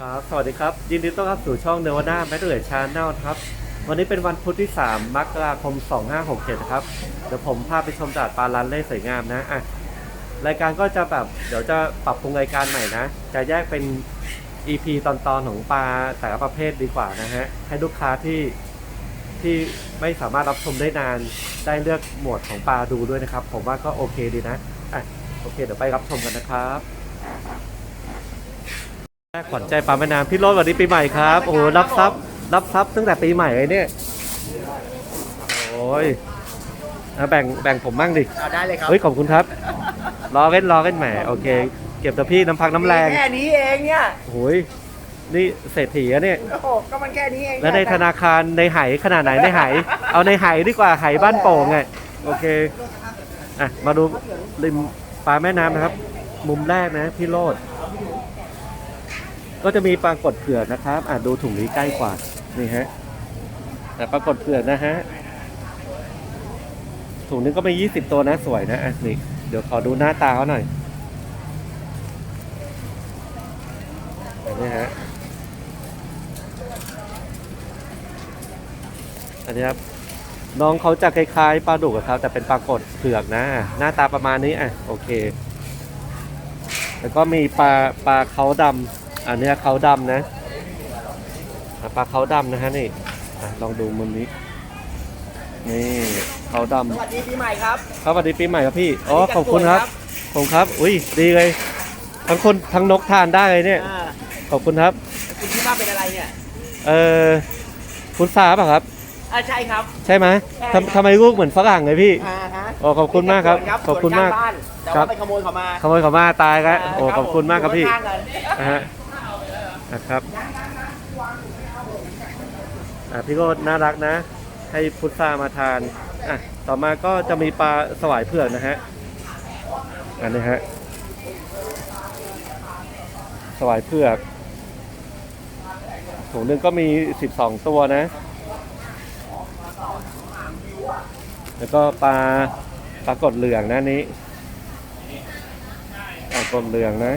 ครับ สวัสดีครับ ยินดีต้อนรับสู่ช่องเนวาน่าแมทเดอร์ชาแนลครับ วันนี้เป็นวันพุธที่ 3 มกราคม 2567นะครับ เดี๋ยวผมพาไปชมตลาดปลาลันเล่สวยงามนะอะรายการก็จะแบบ เดี๋ยวจะปรับปรุงรายการใหม่นะ จะแยกเป็น EP ตอนๆของปลาแต่ละประเภทดีกว่านะฮะ ให้ลูกค้าที่ที่ไม่สามารถรับชมได้นาน ได้เลือกหมวดของปลาดูด้วยนะครับ ผมว่าก็โอเคดีนะ อะ โอเค เดี๋ยวไปรับชมกันนะครับ แม่ขวัญใจปลาแม่น้ำพี่โรจน์สวัสดีปีใหม่ครับ โอ้โหรับทรัพย์รับทรัพย์ตั้งแต่ปีใหม่เลยเนี่ยโอ้ยอะแบ่งแบ่งผมบ้างดิเอาได้เลยครับเฮ้ยขอบคุณครับรอเว้นรอเว้นแหมโอเค เก็บแต่พี่น้ำพักน้ำแรงแค่นี้เองเนี่ยโอ้ยนี่เศรษฐีอะเนี่ยโอ้โหก็มันแค่นี้เองแล้วในธนาคารในไหขนาดไหนในไหเอาในไหดีกว่าไหบ้านโป่งไงโอเคอะมาดูริมปลาแม่น้ำนะครับ มุมแรกนะพี่โรด ก็จะมีปลากดเผือกนะครับอะดูถุงนี้ใกล้กว่านี่ฮะแต่ปลากดเผือกนะฮะถุงนึงก็มียี่สิบตัวนะสวยนะอะนี่เดี๋ยวขอดูหน้าตาเขาหน่อยอันนี้ฮะอันนี้ครับน้องเขาจะคล้ายๆปลาดุกครับแต่เป็นปลากดเผือกนะ หน้าตาประมาณนี้อะโอเค แล้วก็มีปลาปลาเขาดำ อันเนี้ยเขาดำนะอะปลาเขาดำนะฮะนี่อะลองดูมุมนี้ นี่เขาดสวัสดีปีใหม่ครับำครับสวัสดีปีใหม่ครับพี่อ๋ออันนี้ขอบคุณครับกระสวยครับขอบคุณครับ อุ้ยดีเลย ทั้งคนทั้งนกทานได้เลยเนี่ยอ่าขอบคุณครับคุณคิดว่าเป็นอะไรเนี่ยเออคุณซาป่ะครับอ่าใช่ครับ ใช่ไหมใช่ครับทำทำไมลูกเหมือนฝรั่งเลยพี่อ่าฮะโอ้ขอบคุณมากครับเป็นขอบคุณมากส่วนบ้นแต่ครัว่าบไปขโมยเขามาขโมยเขามาตายแล้วโอ้ขอบคุณมากครับพี่อยู่ข้างๆกันนะฮะ นะครับพี่โรดน่ารักนะ ให้พุทธามาทานอะต่อมาก็จะมีปลาสวายเผือกนะฮะอันนี้ฮะสวายเผือกถุงนึงก็มี 12 ตัวนะ แล้วก็ปลาปลากดเหลืองนะนี้ปลากดเหลืองนะ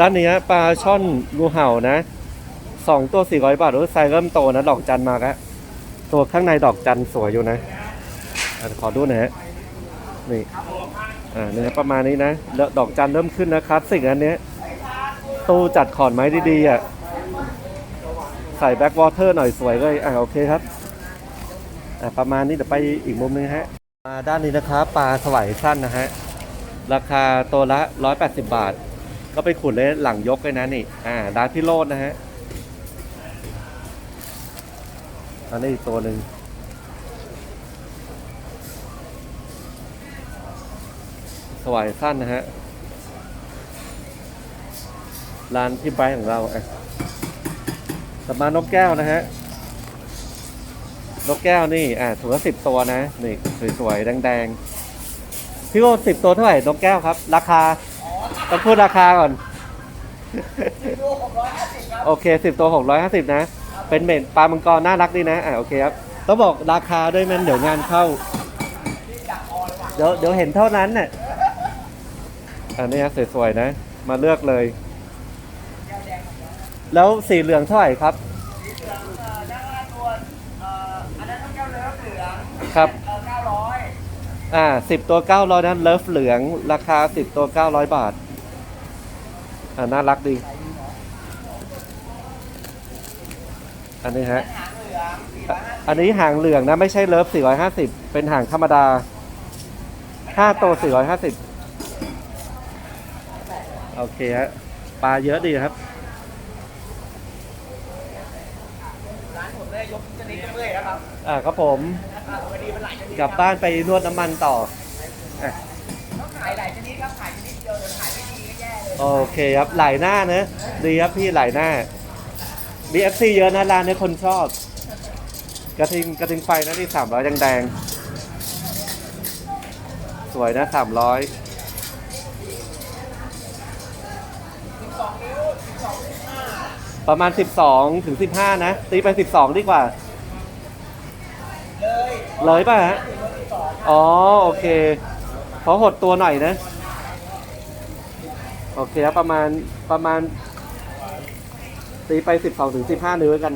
ด้านนี้ปลาช่อนงูเห่านะสองตัว400บาทโอ้ยไซส์เริ่มโตนะ ดอกจันมาแล้ว ตัวข้างในดอกจันสวยอยู่นะอะขอดูหน่อยฮะนี่อ่าเนี่ยประมาณนี้นะแล้วดอกจันเริ่มขึ้นนะคลาสสิกอันเนี้ยตู้จัดขอนไม้ดีๆอะใส่แบ็กวอเตอร์หน่อยสวยเลยอะโอเคครับอะประมาณนี้เดี๋ยวไปอีกมุมนึงฮะมาด้านนี้นะครับปลาสวายสั้นนะฮะราคาตัวละ 180 บาท ก็ไปขุดเลยหลังยกเลยนะนี่ อ่าดานพี่โรดนะฮะ อันนี้อีกตัวหนึ่งสวายสั้นนะฮะ ร้านพี่ไบของเราอะสมานกแก้วนะฮะ นกแก้วนี่ อ่าถุงละสิบตัวนะ นี่ สวยๆ แดงๆ พี่โรดสิบตัวเท่าไหร่ นกแก้วครับ ราคา ต้องพูดราคาก่อน โอเคสิบตัวหกร้อยห้าสิบนะ เป็นเม็ดปลามังกรน่ารักดีนะ อ่าโอเคครับ ต้องบอกราคาด้วยมันเดี๋ยวงานเข้า เดี๋ยวเดี๋ยวเห็นเท่านั้นน่ะอันนี้สวยๆนะ มาเลือกเลย แล้วสีเหลืองเท่าไหร่ครับครับอ่าสิบตัวเก้าร้อยนั้นเลิฟเหลือง ราคาสิบตัวเก้าร้อยบาท น่ารักดี อันนี้ฮะ อันนี้หางเหลืองนะ ไม่ใช่เลิฟสี่ร้อยห้าสิบเป็นหางธรรมดาห้าตัวสี่ร้อยห้าสิบโอเคฮะ ปลาเยอะดีครับร้านผมได้ยกชนิดเมื่อยแล้วครับ อ่าครับผม กลับบ้านไปนวดน้ำมันต่ออะ โอเคครับหลายหน้านะดีครับพี่หลายหน้า BFC เยอะนะร้านนี้คนชอบ กระทิงกระทิงไฟนะที่สามร้อยแดงๆ สวยนะสามร้อยประมาณ 12 ถึง 15 นะ ตีไป 12 ดีกว่า เลยเลยป่ะฮะ อ๋อ โอเคเพราะหดตัวหน่อยนะ โอเคครับประมาณประมาณตีไปสิบสองถึงสิบห้านิ้วแล้วกัน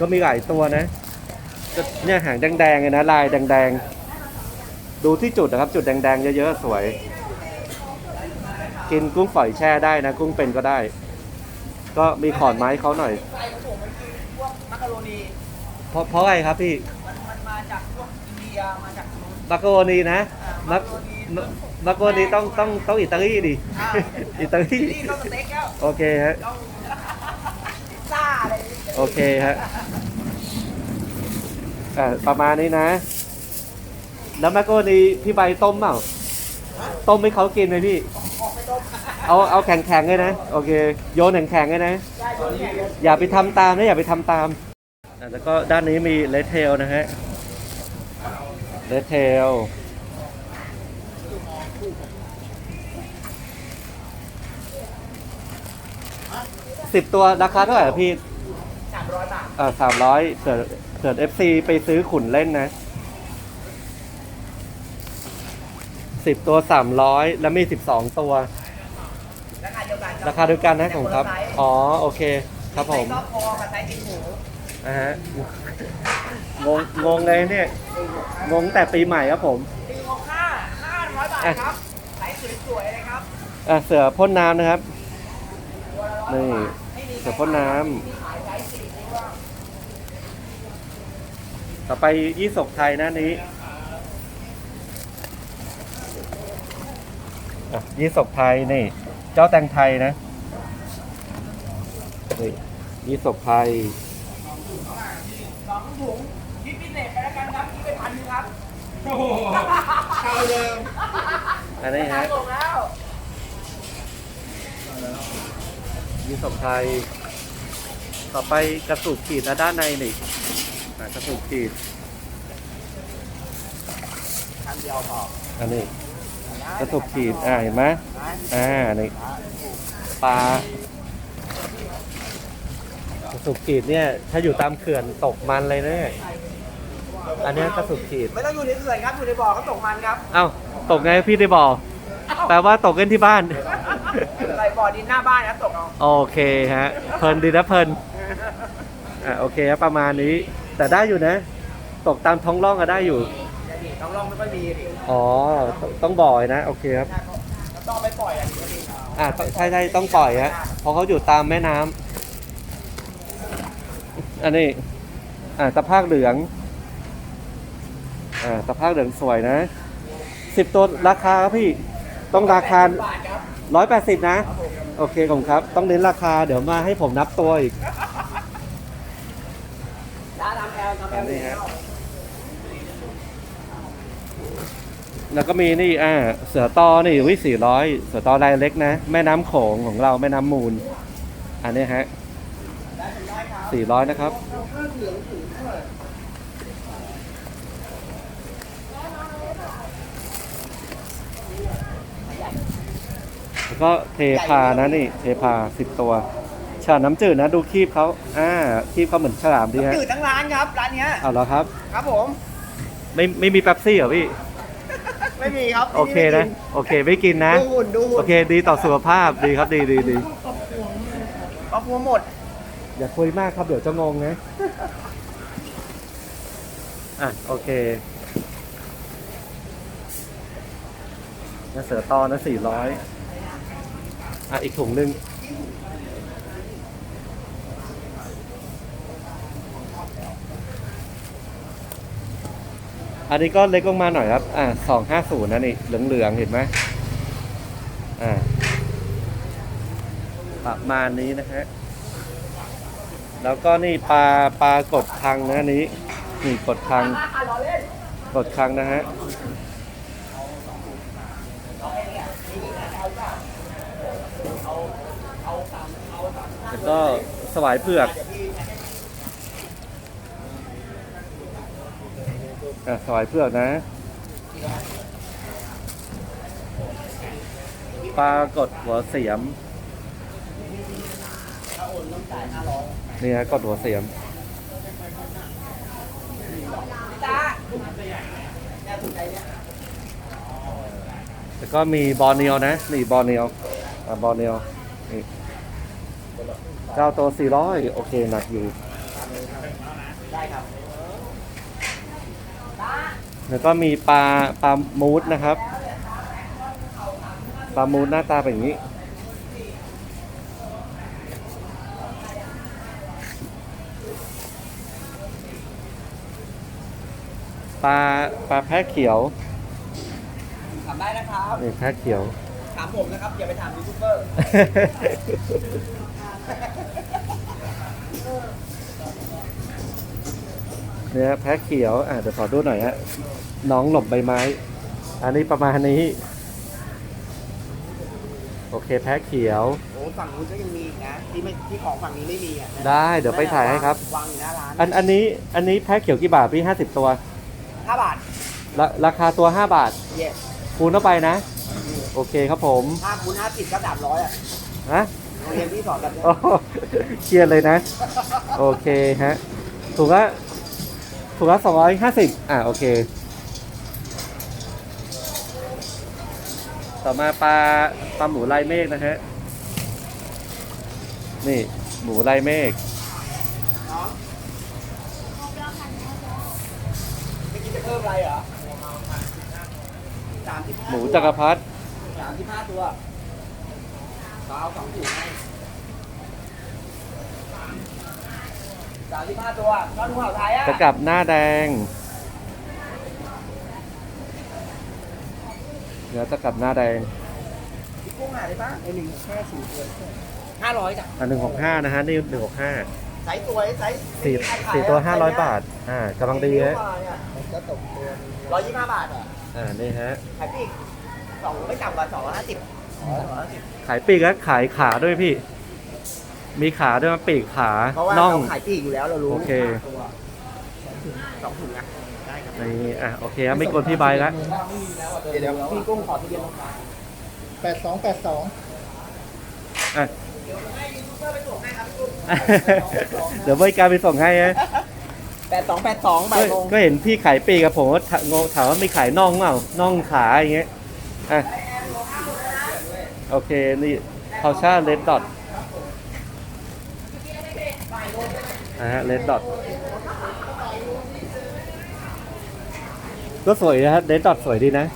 ก็มีหลายตัวนะก็เนี่ยหางแดงๆเลยนะลายแดงๆ ดูที่จุดนะครับ จุดแดงๆเยอะๆสวย กินกุ้งฝอยแช่ได้นะ กุ้งเป็นก็ได้ ก็มีขอนไม้เขาหน่อยไส้ของผมมันคือพวกมักกะโรนีเพราะเพราะอะไรครับพี่มันมันมาจากพวกอินเดียมาจากนู้นมักโกโรนีนะมัก มักโกโรนีต้องต้องต้องอิตาลีดิอ่าอิตาลีนี่ต้องสเต็กแล้วโอเคฮะต้องพิซซ่าอะไรอย่างเงี้ยโอเคฮะอ่าประมาณนี้นะ แล้วมักโกโรนีพี่ใบต้มเปล่าต้มให้เขากินไหมพี่ออกไปต้มเอาเอาแข็งๆเลยนะ โอเค โยนแข็งๆเลยนะได้โดนแข่งอย่าไปทำตามนะอย่าไปทำตามอะแล้วก็ด้านนี้มีเลเทลนะฮะเลเทล สิบตัวราคาเท่าไหร่อะพี่สามร้อยบาทอ่าสามร้อยเผื่อเผื่อเอฟซีไปซื้อขุนเล่นนะสิบตัวสามร้อยแล้วมีสิบสองตัว ราคาเดียวกันราคาเดียวกันนะของครับ อ๋อ โอเค ครับผมไส้ก็พอกับไส้ติ่งหมูนะฮะ งง งงเลยเนี่ย งงแต่ปีใหม่ครับผมตีหกห้าห้าร้อยบาทครับไส้สวยๆเลยครับ อะเสือพ่นน้ำนะครับ ตัวละร้อยนี่ บาทไม่มีเสือพ่นน้มีขายไส้สี่ตัวำต่อไปยี่สกไทยนะนี้อะยี่สกไทยนี่ เจ้าแตงไทยนะนี่ยี่สกไทยสองถุงคิดพิเศษไปแล้วกันครับคิดไปพันหนึงครับโอ้โหเท่าเดิมอันนี้ฮะส่งแล้ว ยี่สกไทย ต่อไปกระสุกขีดนะด้านในนี่อะกระสุกขีดพันเดียวพออันนี้กระสุกขีดอ่าเห็นไหมอ่านี่ปลากระสุกขีดเนี่ย ถ้าอยู่ตามเขื่อนตกมันเลยนะเนี่ยอันเนี้ยกระสุกขีดไม่ต้องอยู่ในเขื่อนครับอยู่ในบ่อก็ตกมันครับเอ้าตกไงพี่ได้บอกแปลว่าตกกันที่บ้านใส่ บ่อดินหน้าบ้านนะตกเอาโอเคฮะเพลินดีนะเพลินอะโอเคครับประมาณนี้ แต่ได้อยู่นะ ตกตามท้องร่องก็ได้อยู่อย่าดิต้องลองไม่ค่อยมีดิอ๋อต้องต้องบ่อยนะ โอเคครับต้องไปปล่อยอะดิอ่าใช่ใช่ต้องปล่อยฮะเพราะเขาอยู่ตามแม่น้ำอันนี้ อ่าตะภาคเหลือง อ่าตะภาคเหลืองสวยนะสิบตัวราคาครับพี่ ต้องราคา บาทครับ ร้อยแปดสิบนะ โอเคผมครับ ต้องเน้นราคา เดี๋ยวมาให้ผมนับตัวอีกร้านทำแอลทำแอลนี่ฮะแล้วก็มีนี่อ่าเสือตอนี่วิสี่ร้อยเสือตอลายเล็กนะ แม่น้ำโขงของเราแม่น้ำมูล อันนี้ฮะสี่ร้อยนะครับ แล้ว ก็เทพานะนี่ เทพาสิบตัวฉลามน้ำจืดนะดูคีบเขาอ่าคีบเขาเหมือนฉลามดีฮะจืดทั้งร้านครับร้านเนี้ยเอาแล้วครับ ครับผมไม่ไม่มีเป๊ปซี่เหรอพี่ไม่มีครับโอเคนะโอเคไม่กินนะดูหุ่นดูหุ่นโอเคดีต่อสุขภาพดีครับดีดีดีครอบครัวหมด อย่าคุยมากครับเดี๋ยวจะงงนะอะโอเคนะเสือตอนะสี่ร้อย อะอีกถุงหนึ่งอันนี้ก็เล็กลงมาหน่อยครับ อะสองห้าศูนย์นะนี่ เหลืองๆ เห็นไหมอ่า ประมาณนี้นะฮะ แล้วก็นี่ปลาปลากดคังนะนี้ นี่กดคังรอเล่นกดคังนะฮะ แล้วก็สวายเผือกอะสวายเผือกนะ ปลากดหัวเสียม นี่ฮะกดหัวเสียมแล้วก็มีบอร์เนียวนะ นี่บอร์เนียวอ่าบอร์เนียวนี่ เจ้าตัวสี่ร้อยโอเคหนักอยู่ได้ครับแล้วก็มีปลาปลามูสนะครับปลามูสหน้าตาเป็นอย่างนี้ ปลาปลาแพะเขียวถามได้นะครับนี่แพะเขียว ถามผมนะครับ อย่าไปถามยูทูบเบอร์ เนี่ยแพะเขียวอะเดี๋ยวขอดูหน่อยฮะน้องหลบใบไม้ อันนี้ประมาณนี้ โอเคแพะเขียว โอ้ฝั่งนู้นก็ยังมีอีกนะ ที่ไม่ที่ของฝั่งนี้ไม่มีอะได้ เดี๋ยวไปถ่ายให้ครับ วางอยู่หน้าร้านอันอันนี้อันนี้แพะเขียวกี่บาทพี่ห้าสิบตัวห้าบาทราราคาตัวห้าบาท เย่คูณเข้าไปนะ โอเคครับผมห้าคูณห้าสิบก็สามร้อยอะฮะโรงเรียนที่สอนแบบเนี้ยโอ้โหเครียดเลยนะ โอเคฮะถูกละ ถูกละสองร้อยห้าสิบอะโอเค ต่อมาปลาปลาหมูลายเมฆนะฮะ นี่หมูลายเมฆน้องไม่คิดจะเพิ่มอะไรเหรอสามสิบห้าหมูจักรพรรดิสามสิบห้าตัวเราเอาสองถุงให้ สามสิบห้าตัวน้องหนูเห่าไทยอะจะกลับหน้าแดง เดี๋ยวจะกลับหน้าแดงพี่กุ้งหาได้ปะไอหนึ่งแค่สี่ตัวห้าร้อยจ้ะอันหนึ่งหกห้านะฮะนี่หนึ่งหกห้าไซส์ตัวไซส์สี่ไม่มีใครขายสี่ตัวอะห้าร้อยไซส์บาท อ่ากำลังดีฮะมันก็ตกตัวร้อยยี่สิบห้าบาทอะอ่านี่ฮะขายปีกสองไม่ต่ำกว่าสองร้อยห้าสิบสองร้อยห้าสิบขายปีกและขายขาด้วยพี่ มีขาด้วยมั้ยปีกขาเพราะว่าน่อง เราขายปีกอยู่แล้วเรารู้โอเค ตัวสองถุงนะได้ครับนี่อะโอเคครับไม่กวนพี่ใบแล้วเดี๋ยวเดี๋ยวพี่กุ้งขอทะเบียนรถมาแปดสองแปดสองอะเดี๋ยวให้ยูทูบเบอร์ไปส่งให้ครับพี่กุ้งเดี๋ยวบริการไปส่งให้ฮะแปดสองแปดสองบ่าก็ยโมงก็เห็นพี่ขายปีกกับผมก็ถามงงถามว่ามีขายน่องเปล่าน่องขาอย่างเงี้ยอะโอเคนี่เขาชาเลดดอท อะฮะเลดดอทก็สวยนะฮะเลดดอทสวยดีนะ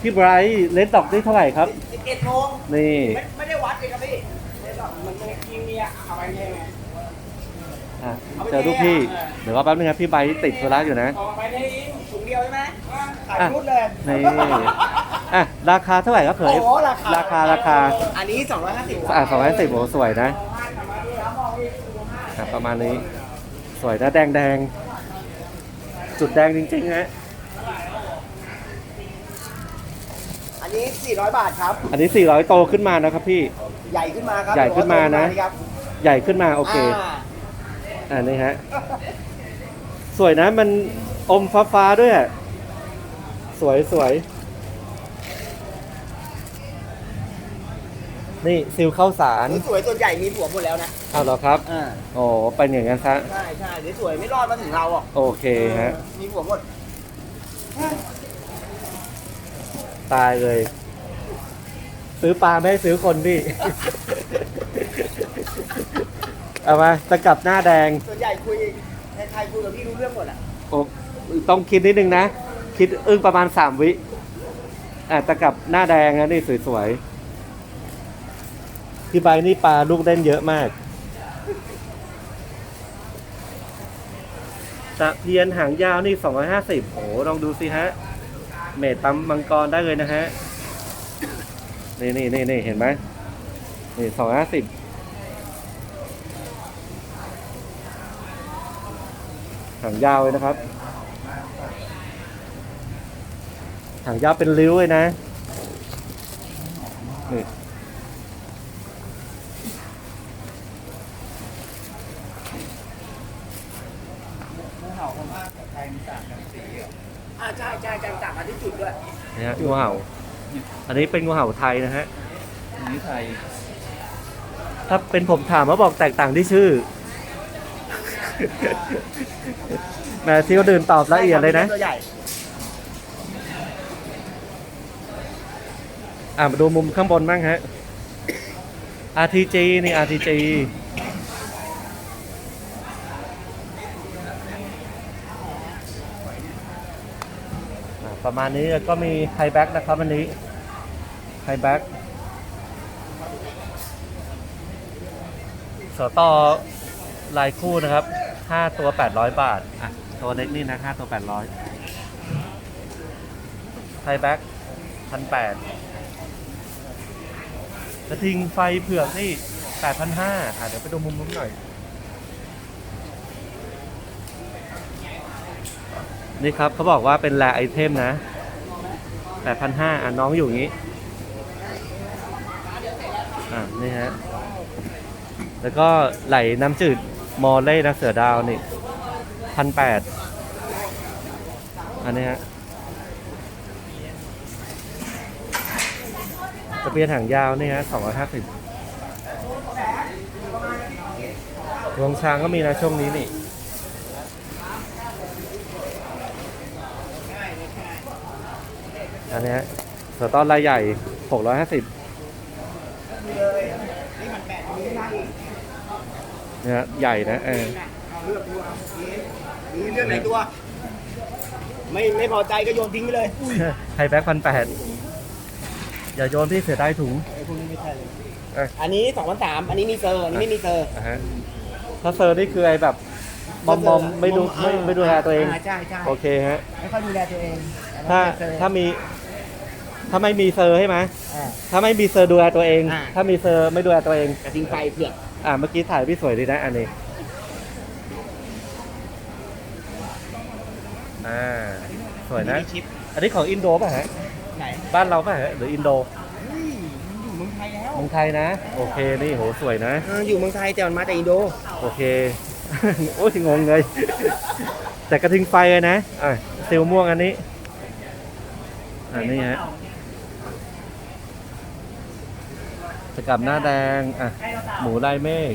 พี่ไบรท์เลดดอทได้เท่าไหร่ครับสิบเอ็ดโมงนี่ ไม่ไม่ได้วัดเลยครับพี่เดี๋ยวก่อนมันเป็นคิวเนี่ยเอาไปเนี่ยไงอะเจอลูกพี่ เดี๋ยวก็แป๊บนึงครับพี่ไบรท์ติดธุระอยู่นะเอาไปในถุงเดียวใช่ไหมขายอะพูดเลยนี่อะราคาเท่าไหร่ครับเผยโอ้โหราคาราคาราคา อันนี้สองร้อยห้าสิบอะสองร้อยสิบโอ้สวยนะ อะประมาณนี้สวยนะแดงแดงจุดแดงจริงๆฮะอันนี้สี่ร้อยบาทครับ อันนี้ 400 โตขึ้นมานะครับพี่ ใหญ่ขึ้นมาครับใหญ่ขึ้นมานะเดี๋ยวเอตัวครับใหญ่ขึ้นมาโอเคาอ่านี่ฮะสวยนะมันอมฟ้าฟ้าๆด้วยอะสวยสวย นี่ซิลเข้าสารสวยๆส่วนใหญ่มีผัวหมดแล้วนะเอาเหรอครับอ่าโอ้เป็นอย่างนั้นซะใช่ใช่สวยๆไม่รอดมาถึงเราหรอกโอเคฮะมีผัวหมดตายเลย ซื้อปลาไม่ให้ซื้อคนพี่เอามาจะกลับหน้าแดงส่วนใหญ่คุยใครๆคุยกับพี่รู้เรื่องหมดอะโอ้ต้องคิดนิดนึงนะ คิดอึ้งประมาณสามวิอะตะกลับหน้าแดงนะนี่สวยๆ ที่ใบนี่ปลาลูกเล่นเยอะมากตะเพียนหางยาวนี่ 250โอ้ลองดูสิฮะ เมตปั๊มมังกรได้เลยนะฮะ นี่นี่นี่นี่เห็นไหมนี่250หางยาวเลยนะครับ หางยาวเป็นริ้วเลยนะ นี่ อ่าใช่ใช่ใช่ต่างกันที่จุดด้วย นะฮะงูเห่า อันนี้เป็นงูเห่าไทยนะฮะอันนี้ไทย ถ้าเป็นผมถามว่าบอกแตกต่างที่ชื่อแหม่ที่เขาเดินตอบละเอียดเลยนะ ตัวใหญ่อะมาดูมุมข้างบนบ้างฮะ RTG นี่ RTG ประมาณนี้แล้วก็มีไฮแบ็กนะครับวันนี้ไฮแบ็กสต่อลายคู่นะครับ 5 ตัว 800 บาท อะ ตัวเล็กนี่นะ 5 ตัว 800ไฮแบ็กพันแปดกระทิงไฟเผือกนี่แปดพันห้าอะ เดี๋ยวไปดูมุมนู้นหน่อย นี่ครับเขาบอกว่าเป็นแรไอเทมนะแปดพันห้าอะน้องอยู่อย่างนี้ อะนี่ฮะ แล้วก็ไหลน้ำจืดมอลเล่นะเสือดาวนี่พันแปดอันนี้ฮะตะเพียนหางยาวนี่ฮะสองร้อยห้าสิบรวงช้างก็มีนะช่วงนี้นี่ อันนี้ฮะเสือต้อนลายใหญ่หกร้อยห้าสิบเนี่ยฮะใหญ่นะเออเลือกดูเอามีเรื่องไหนตัว ไม่ไม่พอใจก็โยนทิ้งไปเลยไฮแบ็คพันแปดอย่าโยนพี่เสียดายถุงไอ้พวกนี้ไม่ใช่เลยเอ้ยอันนี้สองพันสามอันนี้มีเซอร์ อันนี้ไม่มีเซอร์อะฮะถ้าเซอร์นี่คือไอแบบมอมมอมๆไม่ดูไม่ไม่ดูแลตัวเองาใช่ใช่โอเคฮะ ไม่ค่อยดูแลตัวเอง ถ้าแต่ว่เซอร์ถ้ามี ถ้าไม่มีเซอร์ใช่ไหมอ่า ถ้าไม่มีเซอร์ดูแลตัวเอง อ่า ถ้ามีเซอร์ไม่ดูแลตัวเอง กระทิงไฟเผือกอ่าเมื่อกี้ถ่ายพี่สวยดีนะอันนี้ อ่า สวยนะ มีชิปอันนี้ของอินโดป่ะฮะ ไหนบ้านเราป่ะฮะหรืออินโดเฮ้ยมันอยู่เมืองไทยแล้วเมืองไทยนะ โอเค นี่โหสวยนะ เอออยู่เมืองไทยแต่มันมาจากอินโดโอเค โอ้ยงงเลย แต่กระทิงไฟเลยนะ อะซิลม่วงอันนี้ อันนี้ฮะ สกับหน้าแดง อะ หมูลายเมฆ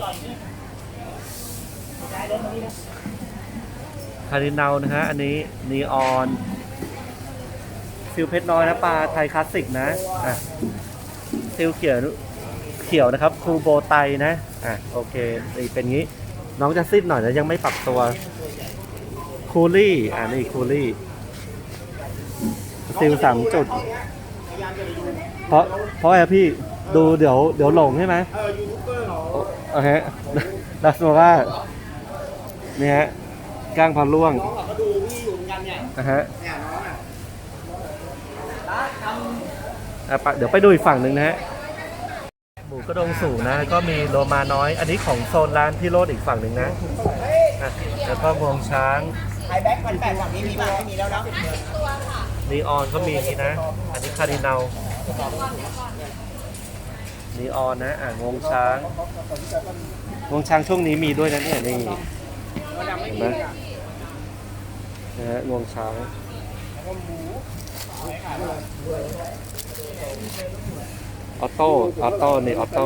คารินาลนะฮะ อันนี้นีออนซิลเพชรน้อยนะปลาไทยคลาสสิกนะ อะซิลเขียวเขียวนะครับครูโบไตนะ อะ โอเคนี่เป็นงี้ น้องจะซิดหน่อยนะยังไม่ปรับตัวคูลี่ อ่านี่คูลี่ซิลสามจุด เพราะเพราะอะไรพี่ ดูเดี๋ยวเดี๋ยวหลงใช่ไหมเออยูทูบเบอร์เหรอโอเคดัสโซว่านี่ฮะก้างพันล่วงน้องเขาก็ดูพี่อยู่เหมือนกันเนี่ยนะฮะเนี่ยน้องอะร้านทอะปะเดี๋ยวไปดูอีกฝั่งหนึ่งนะฮะหมูกระดงสูงนะก็มีโลมาน้อย อันนี้ของโซนร้านพี่โรดอีกฝั่งหนึ่งนะอะแล้วก็งวงช้างำไฮแบ็คพันแปดฝั่งนี้มีบ้างไม่มีแล้วนะนีออนก็มีนี่นะ อันนี้คารินาล นีออนนะอ่างวงช้างงวงช้างช่วงนี้มีด้วยนะเนี่ยนี่เห็นไหมนะฮะงวงช้างออโต้ออโต้นี่ออโต้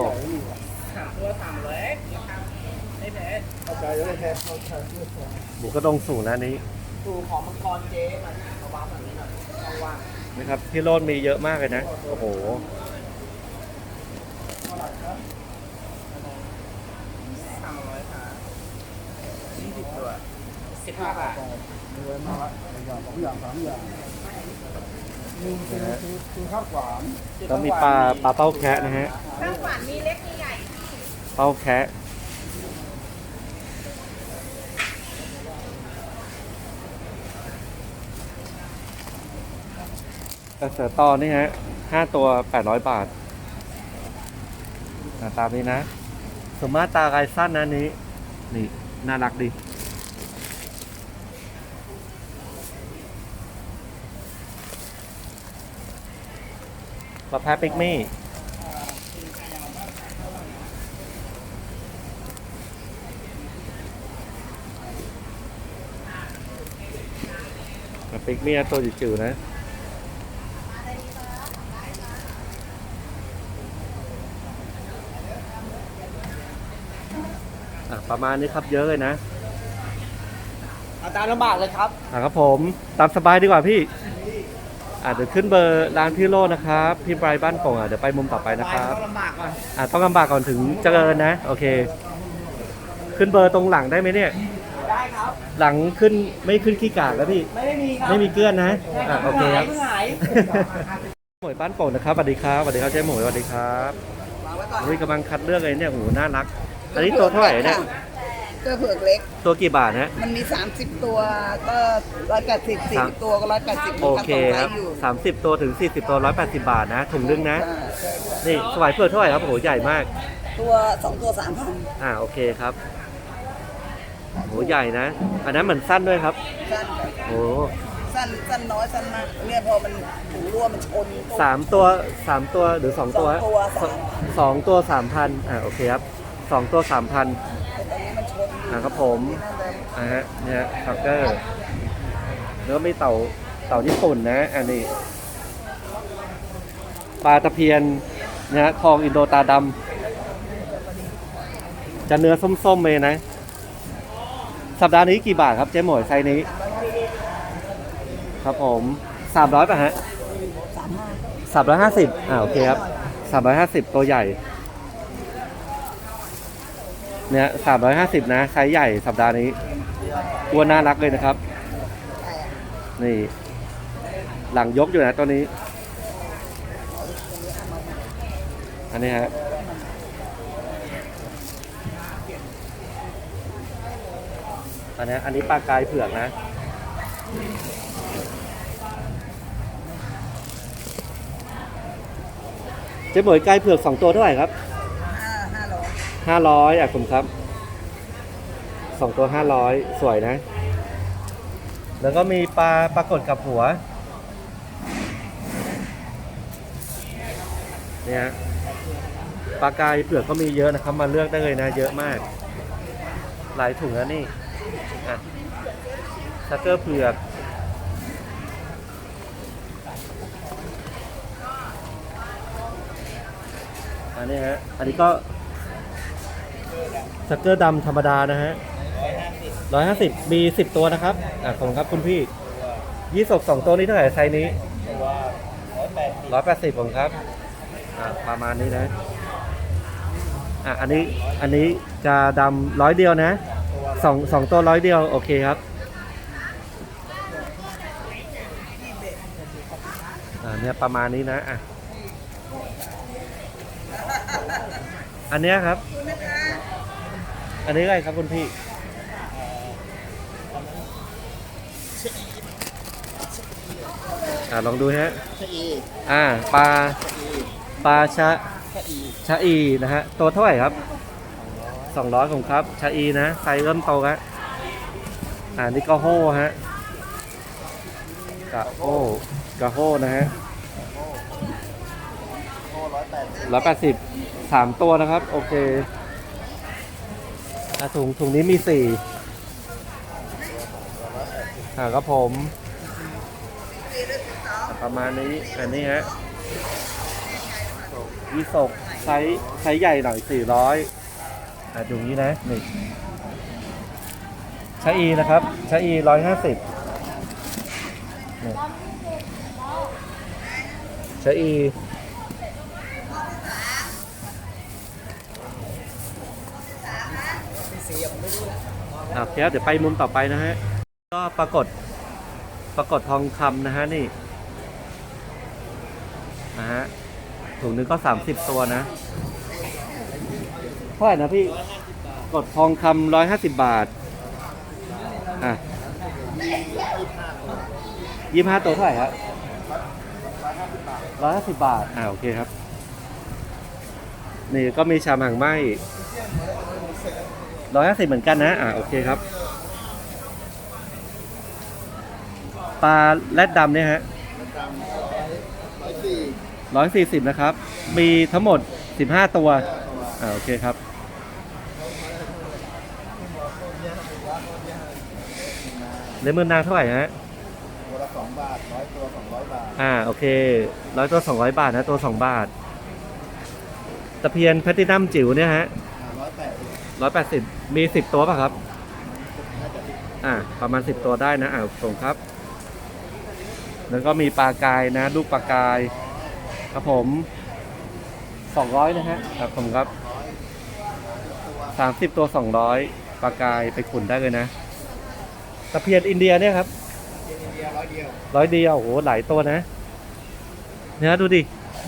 ตัวสามร้อยไม่แพ้หมูกระดงสูงนะอันนี้ดูงของมังกรเจ๊มันเอาวางแบบนี้หน่อยว่างนะครับที่โรดมีเยอะมากเลยนะ โอ้โห สามร้อยค่ะยี่สิบตัวสิบห้าบาทนะฮะแล้วมีปลาปลาเป้าแคะนะฮะข้าวหวานมีเล็กมีใหญ่เป้าแคะกระเสือตอนนี่ฮะห้าตัวแปดร้อยบาทอะ ตามนี้นะสมมาตาลายสั้นนะนี้ นี่ น่ารักดีปลาแพะปิกมี่ปิกมี่ตัวจิ๋วๆนะ ประมาณนี้ครับเยอะเลยนะเอาตามลำบากเลยครับอะครับผมตามสบายดีกว่าพี่อ่าเดี๋ยวขึ้นเบอร์ร้านพี่โลนะครับพี่ไบรท์บ้านโป่งอะเดี๋ยวไปมุมต่อไปนะครับต้องลำบากก่อนอ่าต้องลำบากก่อนถึงเจริญนะ โอเค ขึ้นเบอร์ตรงหลังได้ไหมเนี่ย ได้ครับ หลังขึ้นไม่ขึ้นขี้กากแล้วพี่ ไม่ได้มีครับไม่มีเกลือนนะอ่าโอเคครับเพิ่งหายหมวยบ้านโป่งนะครับสวัสดีครับสวัสดีครับเจ๊หมวยสวัสดีครับวางไว้ก่อน อุ้ยกำลังคัดเลือกเลยเนี่ยโอ้โหน่ารัก อันนี้ตัวเท่าไหร่เนี่ย ก็เผือกเล็ก ตัวกี่บาทฮะมันมี 30 ตัวก็ร้อยแปดสิบสี่สามตัวก็ร้อยแปดสิบโอเคครับอยู่30ตัวถึง40ตัว180บาทนะถุงนึงนะ อ่าใช่ใช่นี่สวายเผือกเท่าไหร่ครับโอ้โหใหญ่มาก ตัวสองตัวสามพันอ่าโอเคครับโหใหญ่นะ อันนั้นเหมือนสั้นด้วยครับสั้นโอ้สั้นสั้นน้อยสั้นมากเนี่ยพอมันถูรั่วมันชนตัว สามตัวสามตัวหรือสองตัวสองตัวสาม สองตัวสามพันอ่าโอเคครับ สองตัวสามพันแต่ตอนนี้มันชนอยู่อ่าครับผมนี่น่าจะอ่าฮะเนี่ยฟักเกอร์แล้วก็มีเต่าเต่าญี่ปุ่นนะอันนี้ปลาตะเพียนนะฮะทองอินโดตาดำจะเนื้อส้มๆเลยนะ สัปดาห์นี้กี่บาทครับเจ๊หมวยไซส์นี้ ครับผมสามร้อยป่ะฮะสามห้าสามร้อยห้าสิบอ่าโอเคครับสามร้อยห้าสิบตัวใหญ่ เนี่ยสามร้อยห้าสิบนะไซส์ใหญ่สัปดาห์นี้อ้วน่ารักเลยนะครับ นี่ หลังยกอยู่นะตัวนี้ อันนี้ฮะอันนี้อันนี้ปลากายเผือกนะ เจ๊หมวยกายเผือกสองตัวเท่าไหร่ครับ ห้าร้อยอะคุณครับสองตัวห้าร้อยสวยนะ แล้วก็มีปลาปลากดกับหัวเนี่ยปลากายเปลือกก็มีเยอะนะครับ มาเลือกได้เลยนะ เยอะมาก หลายถุงแล้วนี่อะชักเกอร์เผือกอันนี้ฮะอันนี้ก็ ชักเกอร์ดำธรรมดานะฮะร้อยห้าสิบมีสิบตัวนะครับอะขอบคุณครับคุณพี่ยี่สกสองตัวนี้เท่าไหร่ไซส์นี้ร้อยแปดสิบผมครับอะประมาณนี้นะอะอันนี้อันนี้จะดำร้อยเดียวนะสองสองตัวร้อยเดียวโอเคครับอ่าเนี่ยประมาณนี้นะอะอันเนี้ยครับ อันนี้อะไรครับคุณพี่อ่าลองดูฮะชะอีอ่าปลาปลาชะชะอีชะอีนะฮะตัวเท่าไหร่ครับสองร้อยผมครับชะอีนะไซส์เริ่มโตแล้วอ่านี่ก็โฮฮะกะโฮกะโฮนะฮะโอ้ร้อยแปดร้อยแปดสิบสามตัวนะครับ โอเค อะถุงถุงนี้มีสี่อ่าครับผมประมาณนี้อันนี้ฮะยี่สกไซส์ไซส์ใหญ่หน่อยสี่ร้อยอะถุงนี้นะนี่ชะอีนะครับชะอีร้อยห้าสิบชะอี อะโอเครับเดี๋ยวไปมุมต่อไปนะฮะ ก็ปรากฏปรากฏทองคำนะฮะนี่นะฮะถุงนึงก็30ตัวนะเท่าไหร่นะพี่กดทองคำร้อยห้าสิบบาท อะยี่ห้าตัวเท่าไหร่ครับร้อยห้าสิบบาท อ่าโอเคครับ นี่ก็มีชามหางไหม ร้อยห้าสิบเหมือนกันนะ อ่าโอเคครับ ปลาแรดดำเนี่ยฮะร้อยสี่ร้อยสี่สิบนะครับ มีทั้งหมดสิบห้าตัว อ่าโอเคครับ เลมอนนางเท่าไหร่ฮะตัวละสองบาทร้อยตัวสองร้อยบาท อ่าโอเคร้อยตัวสองร้อยบาทนะ ตัวสองบาท ตะเพียนแพลตตินัมจิ๋วเนี่ยฮะร้อยแปด ร้อยแปดสิบมีสิบตัวป่ะครับ อ่า ประมาณสิบตัวได้นะ อ่าส่งครับ แล้วก็มีปลากายนะ ลูกปลากาย ครับผมสองร้อยนะฮะครับผมครับสามสิบตัวสองร้อยปลากายไปขุนได้เลยนะตะเพียนอินเดียเนี่ยครับร้อยเดียวร้อยเดียวโอ้โหหลายตัวนะ เนี่ยดูดิ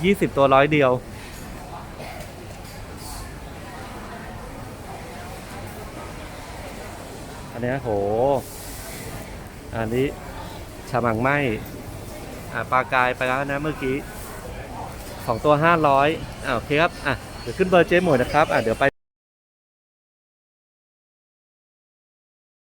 ยี่สิบตัวร้อยเดียว นนี้โห อันนี้ฉมังไหมอ่าปลากายไปแล้วนะเมื่อกี้สองตัวห้าร้อยอ่าโอเคครับ อะ เดี๋ยวขึ้นเบอร์เจ๊หมวยนะครับ อะ เดี๋ยวไป